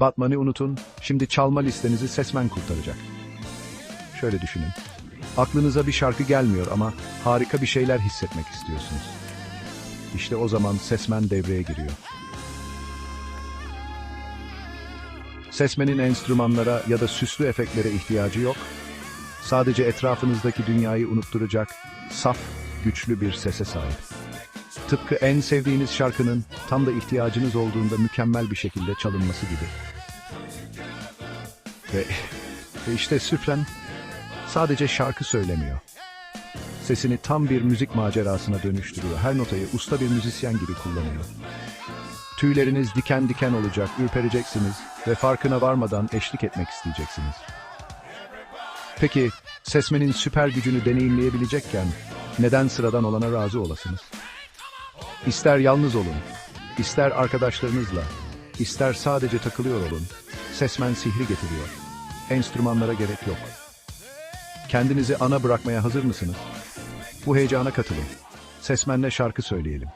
Batman'ı unutun, şimdi çalma listenizi Sesmen kurtaracak. Şöyle düşünün. Aklınıza bir şarkı gelmiyor ama harika bir şeyler hissetmek istiyorsunuz. İşte o zaman Sesmen devreye giriyor. Sesmen'in enstrümanlara ya da süslü efektlere ihtiyacı yok. Sadece etrafınızdaki dünyayı unutturacak saf, güçlü bir sese sahip. Tıpkı en sevdiğiniz şarkının tam da ihtiyacınız olduğunda mükemmel bir şekilde çalınması gibi. Ve, ve işte Süfren sadece şarkı söylemiyor. Sesini tam bir müzik macerasına dönüştürüyor. Her notayı usta bir müzisyen gibi kullanıyor. Tüyleriniz diken diken olacak, ürpereceksiniz ve farkına varmadan eşlik etmek isteyeceksiniz. Peki, Sesmen'in süper gücünü deneyimleyebilecekken neden sıradan olana razı olasınız? İster yalnız olun, ister arkadaşlarınızla, ister sadece takılıyor olun, Sesmen sihri getiriyor. Enstrümanlara gerek yok. Kendinizi ana bırakmaya hazır mısınız? Bu heyecana katılın. Sesmen'le şarkı söyleyelim.